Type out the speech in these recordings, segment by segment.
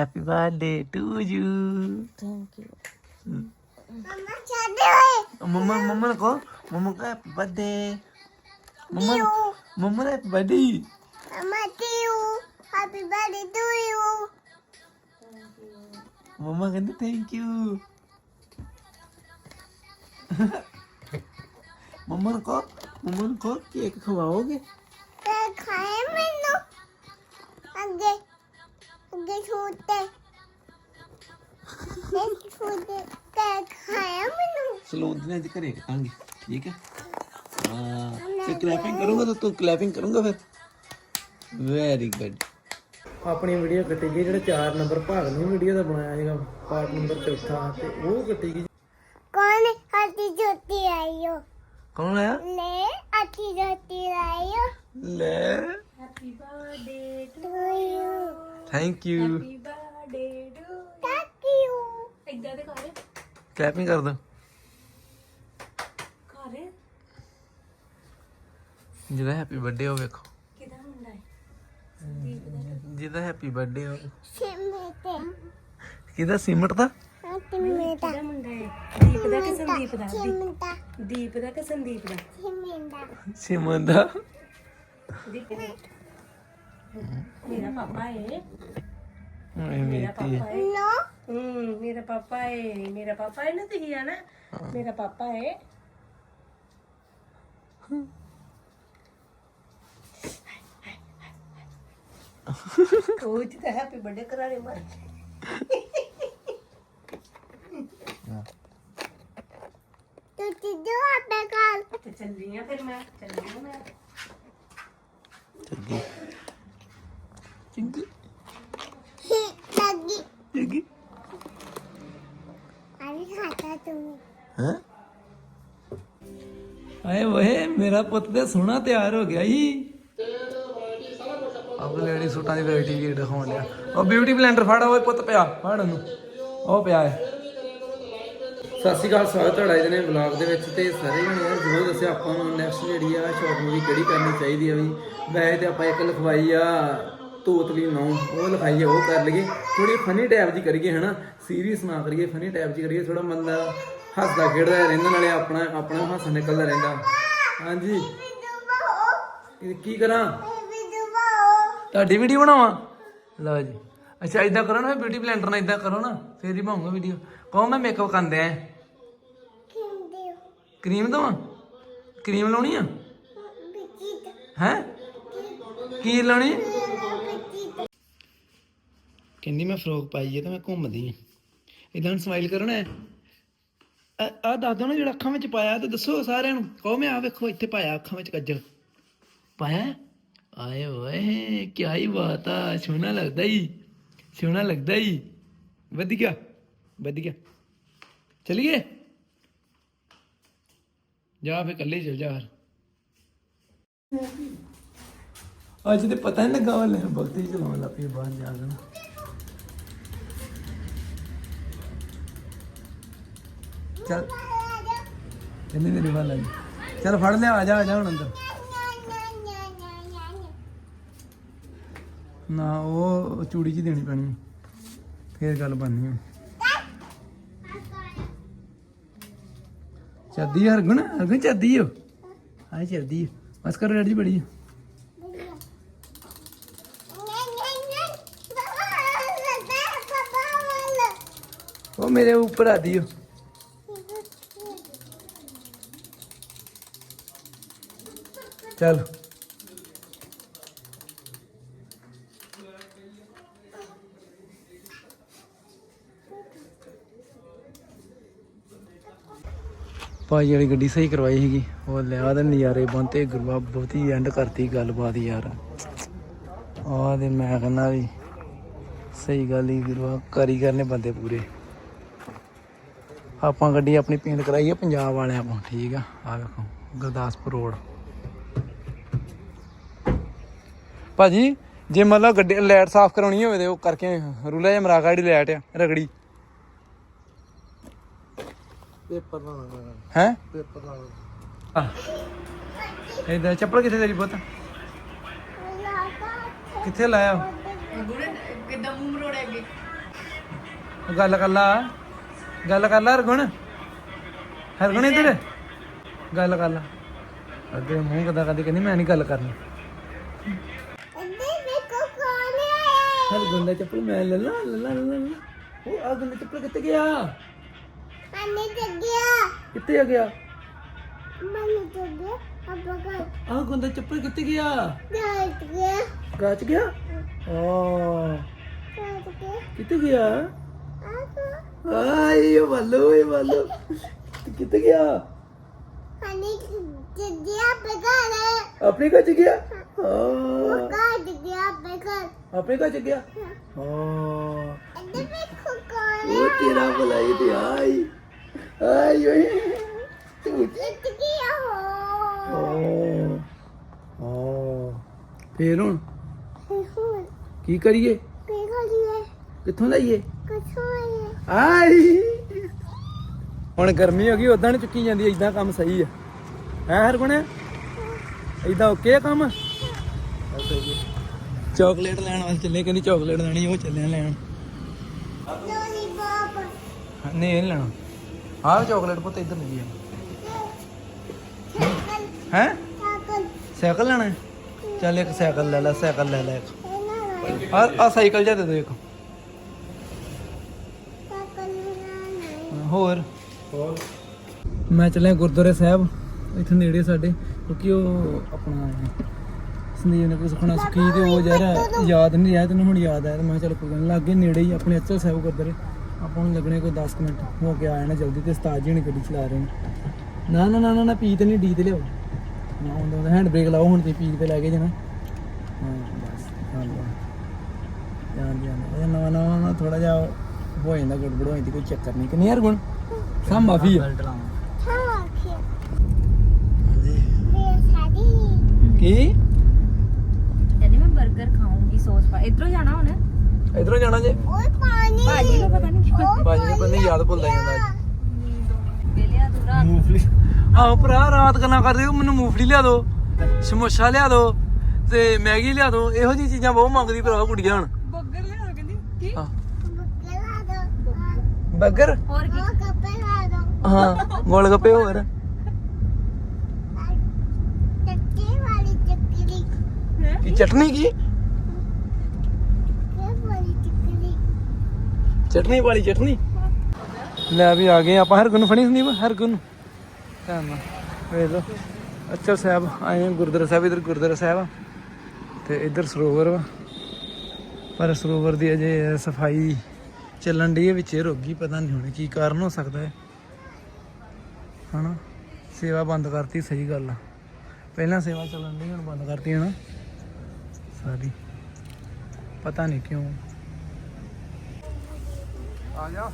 Happy birthday to you thank you ਮਮਾ ਛੱਡ ਓਏ ਮਮਾ ਮਮਾ ਕੋ ਮਮਾ ਕੋ ਹੈਪੀ ਬਰਥਡੇ ਮਮਾ ਮਮਾ happy birthday mama to happy birthday to you ਮਮਾ ਕਹਿੰਦੀ ਥੈਂਕ ਯੂ ਮਮਾ ਕੋ ਮਮਾ ਕੋ ਕੇਕ ਖਵਾਓਗੇ ਤੇ ਖਾਏ ਮੈਨੂੰ ਅੱਗੇ ਛੋਟੇ ਤੇ ਛੋਟੇ ਤੇ ਖਾਏ ਮੈਨੂੰ ਸਲੂਨ ਦੇ ਅੱਜ ਘਰੇ ਕਰਾਂਗੇ ਠੀਕ ਹੈ? ਹਾਂ ਤੇ ਕਲੈਪਿੰਗ ਕਰੂੰਗਾ ਤਾਂ ਤੂੰ ਕਲੈਪਿੰਗ ਕਰੂੰਗਾ ਫਿਰ। ਵੈਰੀ ਗੁੱਡ ਆਪਣੀ ਵੀਡੀਓ ਕੱਟੀ ਗਈ ਜਿਹੜਾ 4 ਨੰਬਰ ਭਾਗ ਨੂੰ ਵੀਡੀਓ ਦਾ ਬਣਾਇਆ ਸੀਗਾ ਪਾਰਟ ਨੰਬਰ ਚੌਥਾ ਤੇ ਉਹ ਕੱਟੀ ਗਈ। ਕੌਣ ਹੱਥੀ ਜੋਤੀ ਆਇਓ? ਕੌਣ ਆਇਆ? ਲੈ ਹੱਥੀ ਜੋਤੀ ਆਇਓ। ਲੈ। Happy birthday to you thank you happy birthday to thank you ਇਦਾਂ ਦੇ ਕਰ ਕਲੈਪਿੰਗ ਕਰ ਦੋ ਕਰ ਜਿਹਦਾ ਹੈਪੀ ਬਰਥਡੇ ਹੋ ਵੇਖੋ। ਕਿਹਦਾ ਮੁੰਡਾ ਹੈ? ਜਿਹਦਾ ਹੈਪੀ ਬਰਥਡੇ ਹੋ ਸਿਮੇ ਤੇ ਕਿਹਦਾ ਸਿਮਟ ਦਾ? ਮੇਰਾ ਕਿਹਦਾ ਮੁੰਡਾ ਹੈ? ਦੀਪ ਦਾ ਕਿ ਸੰਦੀਪ ਦਾ? ਦਾ ਦੀਪ ਦਾ ਕਿ ਸੰਦੀਪ ਦਾ? ਸਿਮੇ ਦਾ ਸਿਮਨ ਦਾ। ਦੀਪ ਮੇਰਾ ਪਾਪਾ ਹੈ ਓਏ ਮੇਰਾ ਪਾਪਾ ਹੈ ਨੋ। ਹੂੰ ਮੇਰਾ ਪਾਪਾ ਹੈ ਮੇਰਾ ਪਾਪਾ ਹੈ ਨਾ ਤੁਸੀਂ ਆ ਨਾ ਮੇਰਾ ਪਾਪਾ ਹੈ ਉਹ ਜੀ ਤਾਂ ਹੈਪੀ ਬਰਥਡੇ ਕਰਾਣੇ ਮਾਰ। ਤੂੰ ਚੀਜ਼ੋ ਆਪੇ ਕਾਲ ਤੇ ਚੱਲੀ ਆ ਫਿਰ ਮੈਂ ਚੱਲੀ ਆ ਮੈਂ। ਚੰਗੀ ਚੰਗੀ। ਹੀ ਲੱਗੀ ਚੰਗੀ। ਅਰੇ ਖਾਤਾ ਤੂੰ। ਹੈ? ਆਏ ਓਏ ਮੇਰਾ ਪੁੱਤ ਤੇ ਸੋਹਣਾ ਤਿਆਰ ਹੋ ਗਿਆ ਈ ਅਬ ਲੈਣੀ ਸੂਟਾਂ ਦੀ ਵੈਰਾਈਟੀ ਵੀ ਦਿਖਾਉਣ ਲਿਆ ਉਹ ਬਿਊਟੀ ਬਲੈਂਡਰ ਫੜ ਓਏ ਪੁੱਤ ਪਿਆ ਫੜ ਉਹਨੂੰ। ਉਹ ਪਿਆ ਹੈ। ਸਤਿ ਸ਼੍ਰੀ ਅਕਾਲ ਸਵਾਗਤ ਤੁਹਾਡਾ ਇਹਦੇ ਨੇ ਵਲੌਗ ਦੇ ਵਿੱਚ ਤੇ ਸਾਰੇ ਜਣੇ ਯਾਰ ਜ਼ਰੂਰ ਦੱਸਿਆ ਆਪਾਂ ਨੂੰ ਨੈਕਸਟ ਜਿਹੜੀ ਆ ਸ਼ਾਰਟ ਮੂਵੀ ਕਿਹੜੀ ਕਰਨੀ ਚਾਹੀਦੀ ਆ ਵੀ। ਵੈਸੇ ਤੇ ਆਪਾਂ ਇੱਕ ਲਿਖਵਾਈ ਆ। ਤੋਤਲੀ ਨੌ ਉਹ ਲਿਖਾਈ ਆ ਉਹ ਕਰ ਲਈਏ। ਥੋੜੀ ਫਨੀ ਟੈਪ ਜੀ ਕਰੀਏ ਹਨਾ? ਸੀਰੀਅਸ ਨਾ ਕਰੀਏ ਫਨੀ ਟੈਪ ਜੀ ਕਰੀਏ। ਥੋੜਾ ਬੰਦਾ ਹੱਸਦਾ ਖੇਡਦਾ ਰਹਿੰਦਾ ਨਾਲੇ ਆਪਣਾ ਆਪਣਾ ਹਾਸਾ ਨਿਕਲਦਾ ਰਹਿੰਦਾ। ਹਾਂਜੀ। ਇਹ ਕੀ ਕਰਾਂ? ਤੁਹਾਡੀ ਵੀਡੀਓ ਬਣਾਵਾਂ? ਲਓ ਜੀ। ਅੱਛਾ ਇਦਾਂ ਕਰੋ ਨਾ ਬਿਊਟੀ ਬਲੈਂਡਰ ਨਾਲ ਇਦਾਂ ਕਰੋ ਨਾ। ਫੇਰ ਹੀ ਬਣਾਉਂਗਾ ਵੀਡੀਓ ਕਹੋ ਮੈਂ ਮੇਕਅਪ ਕਰਦੇ ਆ। ਕਰੀਮ ਦਵਾਂ? ਕਰੀਮ ਲਾਉਣੀ ਆ? ਹੈ? ਕੀ ਲਾਉਣੀ? ਕਹਿੰਦੀ ਮੈਂ ਫਰੋਕ ਪਾਈ ਹੈ ਤਾਂ ਮੈਂ ਘੁੰਮਦੀ ਆ। ਇਦਾਂ ਸਮਾਈਲ ਕਰੋ ਨਾ ਆ ਦੱਸ ਦੋ ਨਾ ਜਿਹੜਾ ਅੱਖਾਂ ਵਿੱਚ ਪਾਇਆ ਤੇ ਦੱਸੋ ਸਾਰਿਆਂ ਨੂੰ। ਕਹੋ ਮੈਂ ਆ ਵੇਖੋ, ਇੱਥੇ ਪਾਇਆ ਅੱਖਾਂ ਵਿੱਚ ਕੱਜਲ। ਪਾਇਆ? ਆਏ ਓਏ ਕੀ ਹੀ ਬਾਤ ਆ। ਸੋਹਣਾ ਲੱਗਦਾ ਈ। ਸੋਹਣਾ ਲੱਗਦਾ ਈ। ਵਧੀਆ ਵਧੀਆ ਚਲਿਏ? ਜਾ ਫੇ ਇਕੱਲੇ ਚਲ ਜਾ ਫਿਰ। ਅੱਜ ਤੇ ਪਤਾ ਨਹੀਂ ਲੱਗਾ ਵਾਲੇ ਬਗਤੀ ਚਲਾਉਣ ਲੱਗ ਬਾਹਰ ਜਾ ਕੇ। ਚੱਲ। ਕਹਿੰਦੀ ਮੇਰੀ ਵੱਲ ਆਈ ਚੱਲ ਫੜ ਲਿਆ, ਆ ਜਾ ਆ ਜਾ ਹੁਣ ਅੰਦਰ। ਨਾ, ਉਹ ਚੂੜੀ ਜੀ ਦੇਣੀ ਪੈਣੀ। ਆ। ਫੇਰ ਗੱਲ ਬਣਨੀ ਆ। ਚੱਦੀ ਆ ਹਰਗੁਣ ਹਰਗੁਣ ਚੱਦੀ ਓ ਆਏ ਚੱਦੀ ਬਸ ਕਰ ਰੈਡੀ ਬੜੀ ਉਹ ਮੇਰੇ ਉੱਪਰ ਆਦੀ ਓ ਚੱਲ। ਭਾਈ ਵਾਲੀ ਗੱਡੀ ਸਹੀ ਕਰਵਾਈ ਸੀਗੀ। ਉਹ ਲਿਆ ਦੇ ਨਜ਼ਾਰੇ ਬੰਤੇ ਗੁਰਵਾ ਬਹੁਤੀ ਐਂਡ ਕਰਤੀ ਗੱਲਬਾਤ ਯਾਰ। ਆ ਦੇ ਮੈਂ ਕਹਿੰਦਾ ਵੀ ਸਹੀ ਗੱਲ ਹੀ ਗੁਰਵਾ ਕਾਰੀਗਰ ਨੇ ਬੰਦੇ ਪੂਰੇ। ਆਪਾਂ ਗੱਡੀ ਆਪਣੀ ਪੇਂਟ ਕਰਾਈ ਹੈ ਪੰਜਾਬ ਵਾਲਿਆਂ ਤੋਂ ਠੀਕ ਆ? ਆ ਵੇਖੋ, ਗੁਰਦਾਸਪੁਰ ਰੋਡ ਭਾਜੀ ਜੇ ਮਤਲਬ ਗੱਡੀ ਲਾਈਟ ਸਾਫ਼ ਕਰਾਉਣੀ ਹੋਵੇ ਤੇ ਉਹ ਕਰਕੇ ਰੂਲਾ ਜਾਂ ਮਰਾਕਾ ਜਿਹੜੀ ਲਾਈਟ ਆ ਰਗੜੀ। ਪੇਪਰ ਨਾਲ ਹੈ? ਪੇਪਰ ਨਾਲ ਇਹਦਾ ਚੱਪਲ ਕਿੱਥੇ ਤੇਰੀ ਪੁੱਤ? ਕਿੱਥੇ ਲਾਇਆ? ਕਿੱਦਾਂ ਮੂੰਹ ਮਰੋੜੇ ਅੱਗੇ? ਗੱਲ ਕਰ ਲਾ। ਗੱਲ ਕਰ ਲਾ ਹਰਗੁਣ। ਹਰਗੁਣ ਇੱਧਰ। ਗੱਲ ਕਰ ਲਾ। ਅੱਗੇ ਮੂੰਹ ਕਦਾ ਕਦੀ ਕਹਿੰਦੀ ਮੈਂ ਨਹੀਂ ਗੱਲ ਕਰਨੀ। ਆਇਆ ਹਰਗੁਣ ਦਾ ਚੱਪਲ ਮੈਂ ਲੈ ਲਾ ਲੈ ਲਾ ਲੈ ਲਾ, ਲੈ ਲਾ। ਉਹ ਹਰਗੁਣ ਦਾ ਚੱਪਲ ਕਿੱਥੇ ਗਿਆ ਅੰਨੇ ਜੱਗਿਆ ਕਿੱਥੇ ਆ ਗਿਆ ਮਨ ਜੱਗਿਆ ਅੱਬਾ ਕਾ ਹਰਗੁਣ ਦਾ ਚੱਪਲ ਕਿੱਥੇ ਗਿਆ ਜਾਟ ਗਿਆ ਗਾਚ ਗਿਆ ਆ ਜਾਟ ਗਿਆ ਕਿੱਥੇ ਗਿਆ ਆਕੋ ਆਈ ਉਹ ਵੱਲੋ ਇਹ ਵੱਲੋ ਕਿੱਥੇ ਗਿਆ ਅੰਨੇ ਜੱਗਿਆ ਬਗਾਲੇ ਆਪਣੇ ਘਰ ਚ ਗਿਆ ਹਾਂ ਹਾਂ ਕੌਣ ਉਹ ਤੇਰਾ ਭਲਾਈ ਤੇ ਆਈ। ਆਈ ਓਏ। ਤੂੰ ਜੱਗਿਆ ਹੋ। ਓ ਫੇਰ ਹੁਣ? ਕੀ ਕਰੀਏ? ਕੀ ਕਰੀਏ? ਕਿੱਥੋਂ ਲਈਏ? ਕਿੱਥੋਂ ਆਈ। ਹੁਣ ਗਰਮੀ ਹੋ ਗਈ ਉਦਾਂ ਨਹੀਂ ਚੁੱਕੀ ਜਾਂਦੀ ਇਦਾਂ ਕੰਮ ਸਹੀ ਆ। ਹੈ ਹਰ ਗੁਣ ਇਦਾਂ ਓਕੇ ਕੰਮ? ਚਾਕਲੇਟ ਲੈਣ ਵਾਲ ਚੱਲੇ, ਕਹਿੰਦੀ ਚਾਕਲੇਟ ਲੈਣੀ, ਉਹ ਚੱਲੇ ਲੈਣ। ਨਹੀਂ, ਇਹ ਨੀ ਲੈਣਾ। ਆਹ ਚਾਕਲੇਟ ਪੁੱਤ ਇੱਧਰ ਲੱਗੀ ਆ। ਸਾਈਕਲ ਹੈ? ਸਾਈਕਲ ਲੈਣਾ ਚੱਲ ਇੱਕ ਸਾਈਕਲ ਲੈ ਲੈ, ਸਾਈਕਲ ਲੈ ਲੈ ਇੱਕ। ਆ ਆ ਸਾਈਕਲ ਜਾ ਦੇ ਦੋ ਇੱਕ। ਹੋਰ ਹੋਰ? ਮੈਂ ਚੱਲਿਆ ਗੁਰਦੁਆਰੇ ਸਾਹਿਬ, ਇੱਥੇ ਨੇੜੇ ਸਾਡੇ, ਕਿਉਂਕਿ ਉਹ ਆਪਣਾ ਸੰਦੀਪ ਨੇ ਕੋਈ ਸੁਖਣਾ ਸੁਖੀ ਤੇ ਉਹ ਯਾਰ ਯਾਦ ਨਹੀਂ ਰਿਹਾ ਤੈਨੂੰ ਹੁਣ ਯਾਦ ਆਇਆ ਤੇ ਮੈਂ ਕਿਹਾ ਚੱਲ ਕੋਈ ਗੱਲ ਨੀ, ਲਾਗੇ ਨੇੜੇ ਹੀ ਆਪਣੇ ਅਚਲ ਸਾਹਿਬ ਗੁਰਦੁਆਰੇ ਆਪਾਂ ਨੂੰ ਲੱਗਣੇ ਕੋਈ 10 ਕੁ ਮਿੰਟ ਹੋ ਕੇ ਆ ਜਾਣਾ ਜਲਦੀ ਤੇ ਉਸਤਾਦ ਜੀ ਨੇ ਗੱਡੀ ਚਲਾ ਰਹੇ ਨੇ। ਨਾ ਨਾ ਨਾ ਨਾ ਨਾ ਪੀ ਤੇ ਨਹੀਂ ਡੀ ਤੇ ਲਿਆਓ। ਨਾ ਹੁੰਦਾ ਹੈਂਡ ਬ੍ਰੇਕ ਲਾਓ ਹੁਣ ਤੇ ਪੀ ਤੇ ਲੈ ਕੇ ਜਾਣਾ। ਹਾਂ ਬਸ ਹਾਂ ਜਾਨ ਜਾਨ ਇਹ ਨਵਾਂ ਨਵਾਂ ਨਾ ਥੋੜਾ ਜਿਹਾ ਹੋ ਜਾਂਦਾ ਗੜਬੜ ਹੋ ਜਾਂਦੀ ਕੋਈ ਚੱਕਰ ਨਹੀਂ ਕਿ ਨਹੀਂ ਯਾਰ ਗੁਣ? ਸਭ ਮਾਫੀ ਹਾਂ ਕੀ ਇਹ ਸਾਡੀ ਕੀ ਕਹਿੰਦੀ ਮੈਂ 버ਗਰ ਇਧਰੋਂ ਜਾਣਾ ਹੁਣ। ਇਧਰੋਂ ਜਾਣਾ ਜੇ? ਓਏ ਪਾਣੀ। ਭਾਜੀ ਨੂੰ ਪਤਾ ਨਹੀਂ। ਕਿਉਂ ਬਾਜੀ ਨੂੰ ਬੰਦੇ ਯਾਦ ਭੁੱਲਦਾ ਜਾਂਦਾ ਵੇਲਿਆ ਤੂੰ ਰਾਤ ਮੂੰਗਫਲੀ। ਆਹ ਭਰਾ ਰਾਤ ਗੱਲਾਂ ਕਰਦੇ ਹੋ ਮੈਨੂੰ ਮੂੰਗਫਲੀ ਲਿਆ ਦਿਓ ਸਮੋਸਾ ਲਿਆ ਦਿਓ ਤੇ ਮੈਗੀ ਲਿਆ ਦਿਓ ਇਹੋ ਜਿਹੀ ਚੀਜ਼ਾਂ ਬਹੁਤ ਮੰਗਦੀ ਭਰਾ ਕੁੜੀਆਂ ਹੁਣ। 버ਗਰ ਲਿਆ ਕਹਿੰਦੀ ਕੀ? ਬਰਗਰ ਹੋਰ ਕੀ? ਕੱਪੇ ਲਾ ਦੋ ਹਾਂ ਗੋਲ ਗੱਪੇ ਹੋਰ। ਟੱਕੀ ਵਾਲੀ ਚੱਕਰੀ। ਕੀ ਚਟਨੀ ਕੇ ਵਾਲੀ ਚੱਕਰੀ ਚਟਨੀ ਵਾਲੀ ਚਟਨੀ। ਲੈ ਵੀ ਆ ਗਏ ਆਪਾਂ, ਹਰਗੁਣ ਫਣੀ ਸੰਦੀਪ ਹਰਗੁਣ। ਧਿਆਨ ਵੇਖ ਲਓ। ਅੱਛਾ ਸਾਹਿਬ, ਆਏ ਹਾਂ ਗੁਰਦੁਆਰਾ ਸਾਹਿਬ, ਇਧਰ ਗੁਰਦੁਆਰਾ ਸਾਹਿਬ ਆ। ਤੇ ਇਧਰ ਸਰੋਵਰ ਵਾ। ਪਰ ਸਰੋਵਰ ਦੀ ਅਜੇ ਸਫ਼ਾਈ ਚੱਲਣ ਦੀ ਹੈ ਵਿੱਚ ਰੁਕ ਪਤਾ ਨਹੀਂ ਹੁਣ ਕੀ ਕਾਰਨ ਹੋ ਸਕਦਾ ਹੈ। ਹਨਾ? ਸੇਵਾ ਬੰਦ ਕਰਤੀ, ਸਹੀ ਗੱਲ ਆ। ਪਹਿਲਾਂ ਸੇਵਾ ਚੱਲਣ ਦੀ ਹੁਣ ਬੰਦ ਕਰਤੀ, ਹਨਾ? ਸਾਰੀ। ਪਤਾ ਨਹੀਂ ਕਿਉਂ। ਆ ਜਾ।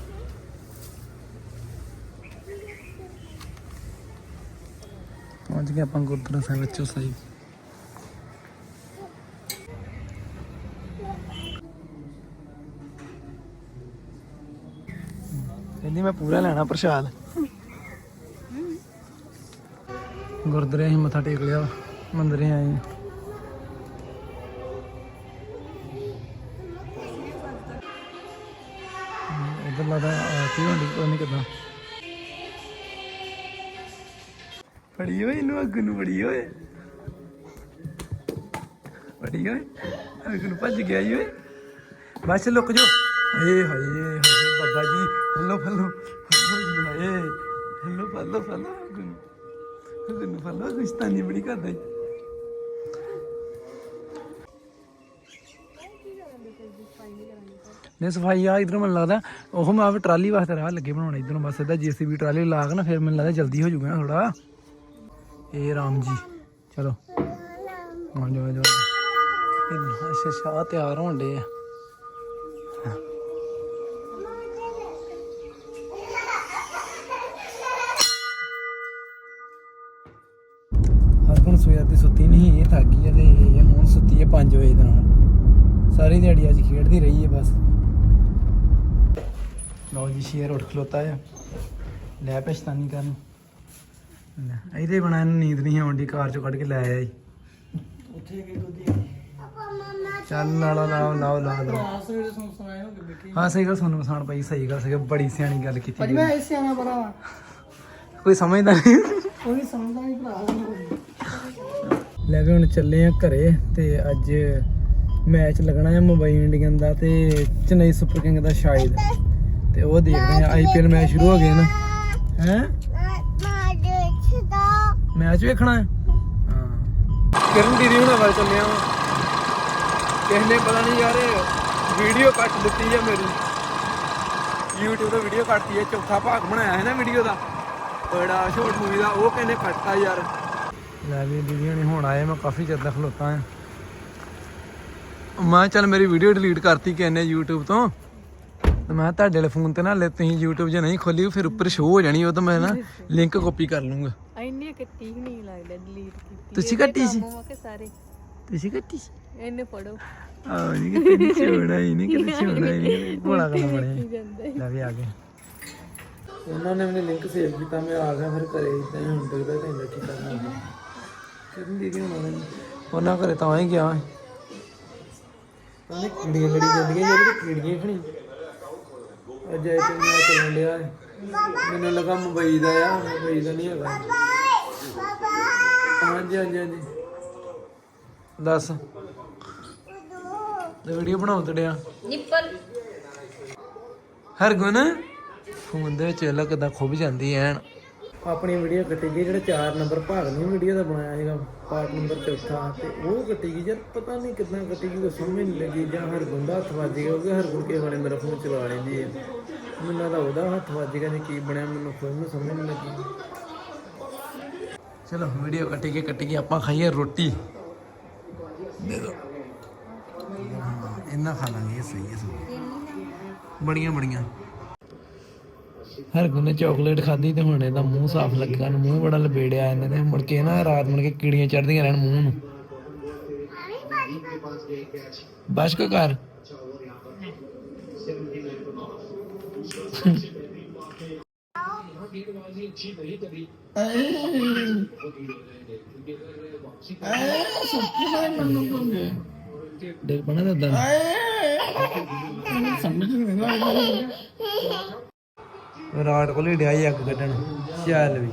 ਪਹੁੰਚ ਗਏ ਆਪਾਂ ਗੁਰਦੁਆਰਾ ਸਾਹਿਬ ਵਿੱਚੋਂ ਸਹੀ ਕਹਿੰਦੀ ਮੈਂ ਪੂਰਾ ਲੈਣਾ ਪ੍ਰਸ਼ਾਦ। ਗੁਰਦੁਆਰੇ ਅਸੀਂ ਮੱਥਾ ਟੇਕ ਲਿਆ ਮੰਦਰੇ ਆਏ। ਨੂੰ ਫੜੀ ਓਏ। ਫੜੀ ਓਏ। ਅੱਗ ਭੱਜ ਗਿਆ ਈ ਓਏ। ਬਸ ਲੁੱਕ ਜੋ। ਏ ਹਾਏ ਹਾਏ, ਬਾਬਾ ਜੀ। ਹਲੋ ਫਲੋ ਹਲੋ ਏ ਹਲੋ ਫਲੋ ਫਲੋ ਅੱਗ ਨੂੰ ਗੁਸਤਾਨੀ ਬੜੀ ਕਰਦਾ ਈ। ਨੇ ਸਫ਼ਾਈ ਆ ਇਧਰੋਂ ਮੈਨੂੰ ਲੱਗਦਾ। ਉਹ ਮੈਂ ਆਪ ਟਰਾਲੀ ਵਾਸਤੇ ਰਾਹ ਲੱਗੇ ਬਣਾਉਣਾ ਇਧਰੋਂ। ਬਸ ਇਹਦਾ ਜੀਸੀਬੀ ਟਰਾਲੀ ਲਾ ਕੇ ਨਾ, ਫਿਰ ਮੈਨੂੰ ਲੱਗਦਾ ਜਲਦੀ ਹੋ ਜਾਊਗਾ ਨਾ ਥੋੜਾ ਇਹ ਰਾਮ ਜੀ। ਚਲੋ। ਆ ਜਾਓ ਜਾਓ। ਇਹ ਅੱਛਾ ਅੱਛਾ, ਆਹ ਤਿਆਰ ਹੋਣ ਡੇ ਆ। ਹਰ ਕੋਣ ਸਵੇਰ ਦੀ ਸੁੱਤੀ ਨਹੀਂ ਇਹ ਥੱਕ ਗਈ ਆ ਤੇ ਇਹ ਹੁਣ ਸੁੱਤੀ ਹੈ 5 ਵਜੇ ਦੇ ਨਾਲ। ਸਾਰੀ ਦਿਹਾੜੀ ਅੱਜ ਖੇਡਦੀ ਰਹੀ ਹੈ ਬਸ। ਲਓ ਜੀ, ਸ਼ੇਰ ਉੱਠ ਖਲੋਤਾ ਆ। ਲੈ ਪਛਤਾਨੀ ਕਰਨ। ਲੈ ਇਹਦੇ ਬਣਾ ਇਹਨੂੰ ਨੀਂਦ ਨਹੀਂ ਆਉਂਦੀ ਕਾਰ ਚੋਂ ਕੱਢ ਕੇ ਲੈ ਆਇਆ ਜੀ। ਪਾਪਾ ਮਮਾ ਚੱਲ। ਨਾਲਾ ਲਾਓ ਲਾਓ ਲਾਓ ਲਾਓ ਆ ਸਵੇਰੇ ਸੁਣ ਸੁਣਾਏ ਹੋ ਸਹੀ ਗੱਲ ਸੋਨੂੰ ਪਛਾਣ ਪਈ ਸਹੀ ਗੱਲ ਸਹੀ ਬੜੀ ਸਿਆਣੀ ਗੱਲ ਕੀਤੀ ਭਾਜੀ ਮੈਂ ਇਸੇ ਆਣਾ ਬਣਾ ਕੋਈ ਸਮਝਦਾ ਨਹੀਂ। ਕੋਈ ਸਮਝਦਾ ਨਹੀਂ ਭਰਾ ਲੈ ਵੀ ਹੁਣ ਚੱਲੇ ਆ ਘਰੇ ਤੇ ਅੱਜ ਮੈਚ ਲੱਗਣਾ ਹੈ ਮੁੰਬਈ ਇੰਡੀਅਨ ਦਾ ਤੇ ਚੇਨਈ ਸੁਪਰ ਕਿੰਗ ਦਾ ਸ਼ਾਇਦ। ਤੇ ਉਹ ਦੇਖਦੇ ਆ ਆਈਪੀਐਲ ਮੈਚ ਸ਼ੁਰੂ ਹੋ ਗਏ ਨਾ। ਹੈ? ਮੈਚ ਵੇਖਣਾ ਹੈ। ਹਾਂ। ਕਿਰਨ ਦੀਦੀ ਹੁਣਾਂ ਵੱਲ ਚੱਲੇ ਆ ਕਿਸੇ ਨੇ ਪਤਾ ਨਹੀਂ ਯਾਰ ਵੀਡੀਓ ਕੱਟ ਦਿੱਤੀ ਹੈ ਮੇਰੀ। YouTube ਤੋਂ ਵੀਡੀਓ ਕੱਟਤੀ ਹੈ ਚੌਥਾ ਭਾਗ ਬਣਾਇਆ ਹੈ ਨਾ ਵੀਡੀਓ ਦਾ। ਬੜਾ ਸ਼ੋਰਟ ਮੂਵੀ ਦਾ ਉਹ ਕਹਿੰਦੇ ਕੱਟਤਾ ਯਾਰ। ਲੈ ਵੀ ਦੀਦੀ ਹੁਣੀ ਹੁਣ ਆਏ ਮੈਂ ਕਾਫੀ ਚਿਰ ਦਾ ਖਲੋਤਾ ਹਾਂ। ਮੈਂ ਚੱਲ ਮੇਰੀ ਵੀਡੀਓ ਡਿਲੀਟ ਕਰਤੀ ਕਿਨੇ YouTube ਤੋਂ। ਤੇ ਮੈਂ ਤੁਹਾਡੇ ਵਾਲੇ ਫੋਨ ਤੇ ਨਾ ਲੈ ਤੁਸੀਂ YouTube ਜੇ ਨਹੀਂ ਖੋਲੀ ਫਿਰ ਉੱਪਰ ਸ਼ੋ ਹੋ ਜਾਣੀ ਉਹ ਤਾਂ ਮੈਂ ਨਾ ਲਿੰਕ ਕਾਪੀ ਕਰ ਲੂੰਗਾ ਇੰਨੀ ਕੱਟੀ ਨਹੀਂ ਲੱਗਦਾ ਡਿਲੀਟ ਕੀਤੀ। ਤੁਸੀਂ ਕੱਟੀ ਸੀ? ਕਿ ਸਾਰੇ। ਤੁਸੀਂ ਕੱਟੀ ਸੀ? ਇਹਨੇ ਪੜੋ ਆਹ ਨਹੀਂ ਕਿਤੇ ਨਹੀਂ ਛੋੜਾ ਹੀ ਨਹੀਂ ਕਿਤੇ ਛੋੜਾ ਹੀ ਨਹੀਂ ਬੋਲਾ ਕੰਮ ਬਣਿਆ। ਲੈ ਵੀ ਆ ਗਏ। ਉਹਨਾਂ ਨੇ ਮੈਨੂੰ ਲਿੰਕ ਸੇਵ ਕੀਤਾ ਮੈਂ ਆ ਗਿਆ ਫਿਰ ਘਰੇ ਇਦਾਂ ਹੀ ਹੁਣ ਦਾ ਘੰਟਾ ਕੀ ਕਰਨਾ। ਕਰਨ ਦੀ ਉਹਨਾਂ ਨੇ ਉਹਨਾਂ ਘਰੇ ਤਾਂ ਹੀ ਗਿਆ ਉਹਨੇ ਕੀੜੀਆਂ ਲੜੀ ਜਾਂਦੀਆਂ ਜਿਹੜੀ ਕੀੜੀਆਂ ਖਣੀ ਅੱਜ ਇਹ ਤੇ ਮੈਂ ਚੱਲਣ ਲਿਆ ਹੈ। ਮੈਨੂੰ ਲੱਗਾ ਮੁੰਬਈ ਦਾ ਆ ਮੁੰਬਈ ਦਾ ਨਹੀਂ ਹੈਗਾ। ਹਾਂਜੀ ਹਾਂਜੀ ਹਾਂਜੀ। ਦੱਸ। ਤੇ ਵੀਡੀਓ ਬਣਾਉ ਤੜਿਆ ਨਿੱਪਲ। ਹਰਗੁਣ ਫੋਨ ਦੇ ਵਿੱਚ ਅਲੱਗ ਕਿਦਾਂ ਖੁੱਭ ਜਾਂਦੀ ਐਨ। ਆਪਣੀ ਵੀਡੀਓ ਕੱਟੀ ਗਈ ਜਿਹੜਾ 4 ਨੰਬਰ ਭਾਗ ਨਹੀਂ ਵੀਡੀਓ ਦਾ ਬਣਾਇਆ ਸੀਗਾ ਪਾਰਟ ਨੰਬਰ ਚੌਥਾ ਤੇ ਉਹ ਕੱਟੀ ਗਈ। ਯਾਰ ਪਤਾ ਨਹੀਂ ਕਿਦਾਂ ਕੱਟੀ ਗਈ ਕੋਈ ਸਮਝ ਨਹੀਂ ਲੱਗੀ। ਜਾਂ ਹਰਗੁਣ ਦਾ ਹੱਥ ਵੱਜ ਗਿਆ ਕਿਉਂਕਿ ਹਰਗੁਣ ਕੇ ਵਾਲੇ ਮੇਰਾ ਫੋਨ ਚਲਾ ਲੈਂਦੀ ਹੈ ਮੈਨੂੰ ਲੱਗਦਾ ਉਹਦਾ ਹੱਥ ਵੱਜ ਗਿਆ ਨਹੀਂ ਕੀ ਬਣਿਆ ਮੈਨੂੰ ਖੁਦ ਨੂੰ ਸਮਝ ਨਹੀਂ ਲੱਗੀ। ਚਲੋ, ਵੀਡੀਓ ਕੱਟੀ ਕੇ ਕੱਟੀ ਕੇ ਆਪਾਂ ਖਾਈਏ ਰੋਟੀ। ਦੇ ਦੋ ਇੰਨਾ ਖਾ ਲਾਂਗੇ ਸਹੀ ਹੈ ਸਹੀ ਬੜੀਆਂ ਬੜੀਆਂ ਹਰ ਗੁਨੇ ਚਾਕਲੇਟ ਖਾਧੀ ਤੇ ਹੁਣ ਇਹਦਾ ਮੂੰਹ ਸਾਫ਼ ਲੱਗਾ ਨੂੰ, ਮੂੰਹ ਬੜਾ ਲਬੇੜਿਆ ਇਹਨੇ ਤੇ। ਮੁੜ ਕੇ ਨਾ ਰਾਤ ਮੁੜ ਕੇ ਕੀੜੀਆਂ ਚੜਦੀਆਂ ਰਹਿਣ ਮੂੰਹ ਨੂੰ। ਬਸ ਕੋ ਕਰ ਦੇਖ ਬਣਾ ਦਾ ਵਿਰਾਟ ਕੋਹਲੀ ਡਿਆ ਹੀ ਅੱਗ ਕੱਢਣ ਚੱਲ ਵੀ।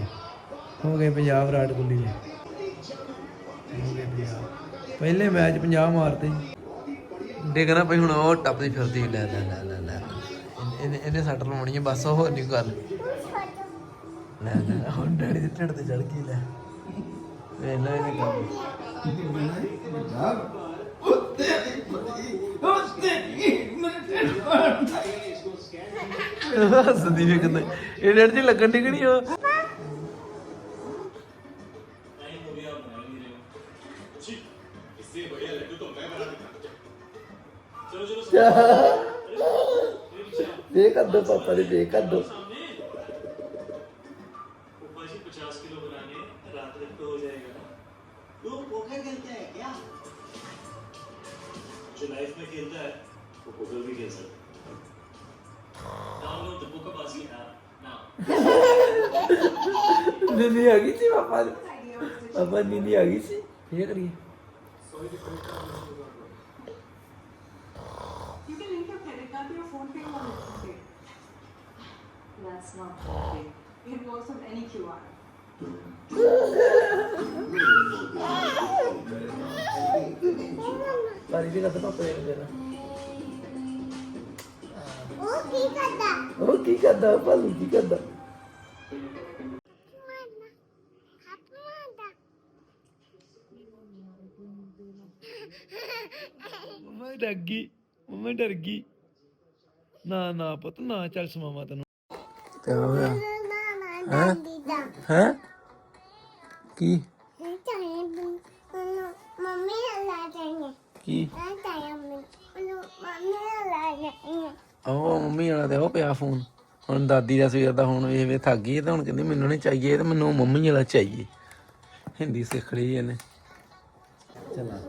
ਹੋ ਗਏ ਪੰਜਾਬ ਵਿਰਾਟ ਕੋਹਲੀ ਦੇ। ਹੋ ਗਏ ਪੰਜਾਬ। ਪਹਿਲੇ ਮੈਚ ਪੰਜਾਬ ਮਾਰਦੇ ਦੇਖਣਾ ਪਈ ਹੁਣ ਉਹ ਟੱਪਦੀ ਫਿਰਦੀ, ਲੈ ਲੈ ਲੈ ਲੈ ਲੈ। ਇਹਨੇ ਇਹਨੇ ਸੱਟ ਲਾਉਣੀ ਹੈ ਬਸ ਹੋਰ ਨਹੀਂ ਗੱਲ। ਲੈ ਲੈ ਹੁਣ ਡੈਡੀ ਦੇ ਢਿੱਡ ਤੇ ਚੜ ਗਈ ਲੈ ਵੇਖ ਲੈ ਇਹਨੇ ਕੰਮ ਹੱਸਦੀ ਵੀ ਕਿੰਨੇ ਇਹ ਡੈਡ ਜੀ ਲੱਗਣ ਦੀ ਕਿਹੜੀ ਉਹ ਦੇ ਕਰ ਦੋ ਪਾਪਾ ਦੇ ਦੇ ਕਰ ਨੀਂਦੀ ਆ ਗਈ ਸੀ ਪਾਪਾ ਦੀ ਪਾਪਾ ਦੀ ਨੀਂਦੀ ਆ ਗਈ ਸੀ ਇਹ ਕਰੀਏ You can link your credit card to your phone pay wallet. Okay. That's not okay. It works on any QR. ਪਾਰੀ ਦੀ ਗੱਲ ਪਾਪਾ ਨੇ ਦੇਣਾ ਉਹ ਕੀ ਕਰਦਾ ਉਹ ਕੀ ਕਰਦਾ ਭਾਲੂ ਕੀ ਕਰਦਾ ਮੰਮਾ ਡਰ ਗਈ ਮੰਮਾ ਡਰ ਗਈ। ਨਾ ਨਾ ਪੁੱਤ ਨਾ ਚੱਲ ਸਮਾਵਾ ਤੈਨੂੰ। ਤੇ ਮਾਮਾ ਦਾਦੀ ਦਾ ਹੈ? ਕੀ? ਚਾਹੇ ਮੰਮੀ ਨਾਲ ਲਾ ਜਾਈਏ। ਕੀ? ਉਹ ਮੰਮੀ ਵਾਲਾ ਤੇ ਉਹ ਪਿਆ ਫੋਨ। ਹੁਣ ਦਾਦੀ ਦਾ ਸਵੇਰ ਦਾ ਹੁਣ ਵੇਖ ਵੇ ਥੱਕ ਗਈ ਤੇ ਹੁਣ ਕਹਿੰਦੀ ਮੈਨੂੰ ਨਹੀਂ ਚਾਹੀਏ ਤੇ ਮੈਨੂੰ ਮੰਮੀ ਵਾਲਾ ਚਾਹੀਏ। ਹਿੰਦੀ ਸਿੱਖ ਲਈ ਇਹਨੇ। ਚਲਾ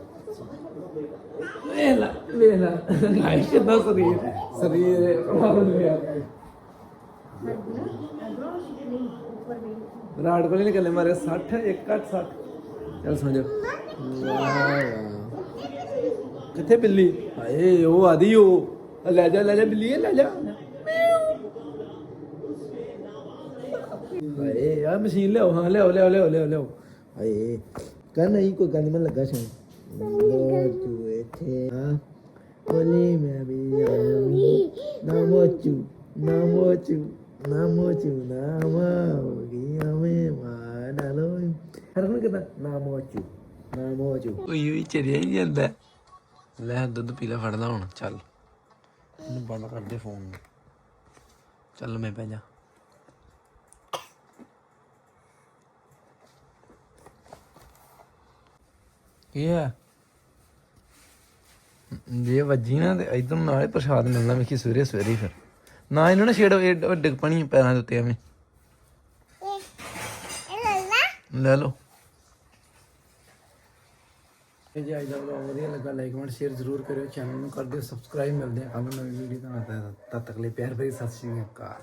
ਵੇਲਾ ਵੇਲਾ ਸਰੀਰ ਸਰੀਰ ਵਿਰਾਟ ਕੋਹਲੀ ਨੇ ਕੱਲੇ ਮਾਰੇ 60 1 60 ਚੱਲ ਸੌਂ ਜਾ ਵਾਹ ਵਾਹ ਕਿੱਥੇ ਬਿੱਲੀ ਹਾਏ ਉਹ ਆਦੀ ਉਹ ਲੈ ਜਾ ਲੈ ਜਾ ਬਿੱਲੀ ਲੈ ਜਾ ਹਾਏ ਆ ਮਸ਼ੀਨ ਲਿਆਓ ਹਾਂ ਲਿਆਓ ਲਿਆਓ ਲਿਆਓ ਲਿਆਓ ਹਾਏ ਕਰ ਨਹੀਂ ਕੋਈ ਗੱਲ ਨੀ, ਮੈਂ ਲੱਗਾ ਸ਼ਾਂ ਇੱਥੇ ਹਾਂ ਕੋਲੀ ਮੈਂ ਵੀ ਆਉਂਗੀ ਨਾ ਮੋਚੂ ਨਾ ਮੋਚੂ ਨਾ ਮੋਚੂ, ਨਾ ਮਾਉਗੀ ਅਮੇ ਮਾਨਾ ਲੋਈ ਹਰ ਕੋਣ ਨਾ ਮੋਚੂ ਨਾ ਮੋਚੂ। ਓਏ ਓਏ ਚੜਿਆ ਹੀ ਜਾਂਦਾ। ਲੈ ਦੁੱਧ ਪੀਲਾ ਫੜਦਾ ਹੁਣ, ਚੱਲ। ਇਹਨੂੰ ਬੰਦ ਕਰ ਦੇ ਫੋਨ ਨੂੰ। ਚੱਲ ਮੈਂ ਪੈ ਜਾ। ਕੀ ਹੈ ਜੇ ਵੱਜੀ ਨਾ ਤੇ ਇਧਰ ਨਾਲੇ ਪ੍ਰਸ਼ਾਦ ਮਿਲਣਾ ਵੇਖੀ ਸਵੇਰੇ ਸਵੇਰੇ ਫਿਰ। ਨਾ ਇਹਨੂੰ ਨਾ ਛੇੜ, ਇਹ ਡਿੱਗ ਪਣੀ ਪੈਰਾਂ ਦੇ ਉੱਤੇ ਐਵੇਂ। ਲੈ ਲਓ। ਜੇ ਅੱਜ ਦਾ ਵਲੌਗ ਵਧੀਆ ਲੱਗਾ ਲਾਈਕ ਕਮੈਂਟ ਸ਼ੇਅਰ ਜ਼ਰੂਰ ਕਰਿਓ। ਚੈਨਲ ਨੂੰ ਕਰ ਦਿਓ ਸਬਸਕ੍ਰਾਈਬ ਮਿਲਦੇ ਆ ਕੱਲ ਨਵੀਂ ਵੀਡੀਓ ਨਾਲ ਤਦ ਤੱਕ ਲਈ ਪਿਆਰ ਭਰੀ ਸਤਿ ਸ਼੍ਰੀ ਅਕਾਲ।